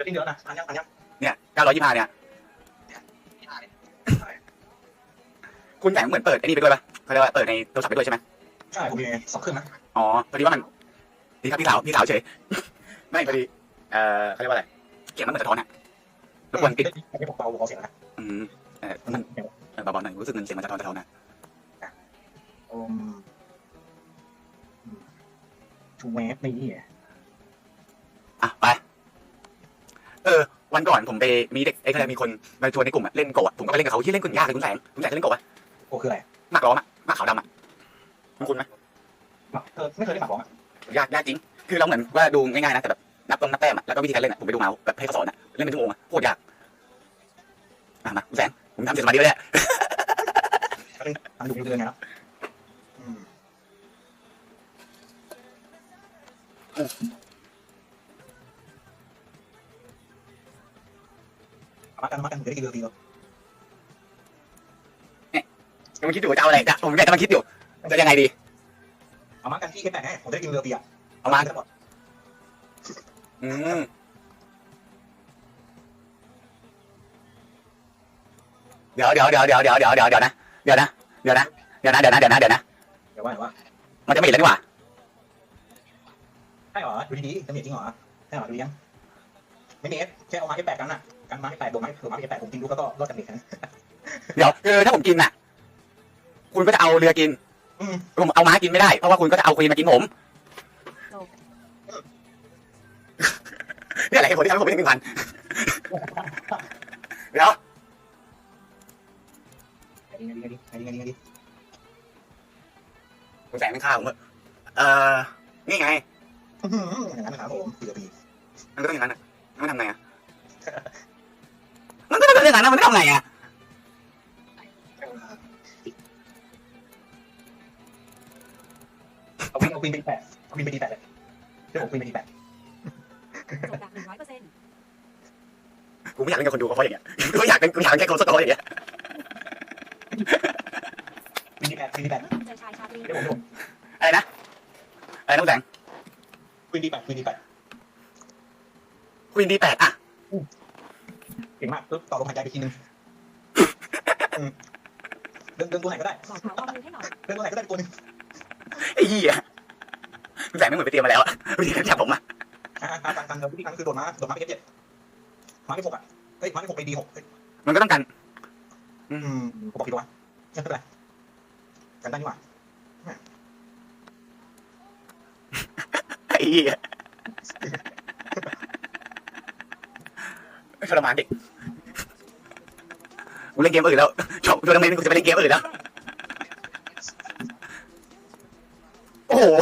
จะทิ้งเยอะนะอันยังอันยังเนี่ยเก้าร้อยยี่ห้าเนี่ยที่ห้าเนี่ยคุณแสงเหมือนเปิดไอ้นี่ไปด้วยปะเขาเรียกว่าเปิดในโทรศัพท์ไปด้วยใช่ไหมใช่ผมมีสองเครื่องนะอ๋อพอดีว่ามันดีครับพี่สาวพี่สาวเฉย ไม่พอดี เอ่อเขาเรียกว่าอะไร เสียงมันเหมือนสะท้อนอะรบกวนปิดไม่ได้บอกเบาเบาเสียงนะอืมเออมันเออเบาๆหน่อยรู้สึกมันเสียงมันสะท้อนสะท้อนนะอืมชูแมสนี่ อะไป เออ วันก่อนผมไปมีเด็กไอ้เขาเรียกมีคนมาชวนในกลุ่มอะเล่นโกะอะผมก็ไปเล่นกับเขาที่เล่นคนยากเลยคุณแสงคุณแสงเคยเล่นโกะปะโอ้คืออะไรหมากล้อมอะหมากขาวดำอะคุณคุณไหมเออไม่เคยได้หมากบอกอะยากยากจริง คือเราเหมือนว่าดูง่ายๆนะแต่แบบนับต้นนับแต้มอะแล้วก็วิธีการเล่นอะผมไปดูมาแบบให้เขาสอนอะเล่นเป็นชั่วโมงอะโคตรยากอะมาคุณแสงผมทำเสร็จมาดีเลยอะทำอยู่เดือนไงแล้วมากันมากั นเดี๋ยวได้กินเรือตีเรากำลังคิดอยู่ว่าจะเอาอะไรจะผมแค่กำลังคิดอยู่จะยังไงดี เอามากันที่แค่แปดไงผมได้กินเรือตีอะเอามาทั้งหมดอืมเดี๋ยวเดี๋ยวเดี๋ยวเดี๋ยวเดี๋ยวเดี๋ยวเดี๋ยวเดี๋ยวนะเดี๋ยวนะเดี๋ยวนะเดี๋ยวนะเดี๋ยวนะเดี๋ยวนะเดี๋ยวนะเดี๋ยวว่าเดี๋ยวว่ามันจะไม่เห็นแล้วนี่หว่าใช่เหรอดูดีๆจะมีจริงเหรอใช่เหรอดูยังไม่มีแค่เอามาแค่แปดกันน่ะ กันมาแค่แปดบวกมาบวกมาแค่แปดผมกินดูแล้วก็รอดกันอีกนะเดี๋ยวคือถ้าผมกินน่ะ คุณก็จะเอาเรือกินอืมผมเอาม้ากินไม่ได้ เพราะว่าคุณก็จะเอาควีนมากินผมเนี่ยแหละเหตุผลที่ทำให้ผมไม่ได้หนึ่งพันเดี๋ยวไอ้ดีไอ้ดีไอ้ดีไอ้ดีไอ้ดีคุณแสงเป็นข้าวผมเออนี่ไงอย่างนั้นนะครับผมเรือตีมันก็ต้องอย่างนั้นอะมันทำไงอะมั นก็ต้องอย่างนั้นนะมันไม่ทำไงอะเอาควีนเอาควีนไปแปดเอาควีนไปดีแปดเลยเดี๋ยวผมควีนไปดีแปดจบแบบหนึ่งร้อยเปอร์เซ็นต์กูไม่อยากเล่นกับคนดูเพราะอย่างเงี้ยกูอยากเป็นกูอยากเป็นแค่คนสกอร์อย่างเงี้ยควีนดีแปดควีนดีแปดใจชายชาตรีเดี๋ยวผมเดี๋ยวผมอะไรนะอะไรนะคุณแสงควีนดีแปดควีนดีแปดควีนดีแปดอะ เก่งมากปึ๊บต่อลมหายใจไปทีนึงเดินเดินตัวไหนก็ได้บอกขาวเอามือให้หน่อยเดินตัวไหนก็ได้ตัวนึงไอ้เหี้ยคุณแสงไม่เหมือนไปเตรียมมาแล้วอะวิธีการจับผมอะอ่าการการเดินวิธีการคือโดดม้าโดดม้าไปเอฟเจ็ดม้าไปหกอะเฮ้ยม้าไปหกไปดีหกมันก็ต้องการอืมผมบอกผิดตัวไม่เป็นไรกันได้นี่หว่าไอ้เหี้ย ทรมานเด็กกูเล่นเกมอื่นแล้วจบทัวร์นาเมนต์กูจะไปเล่นเกมอื่นแล้ว โอ้โห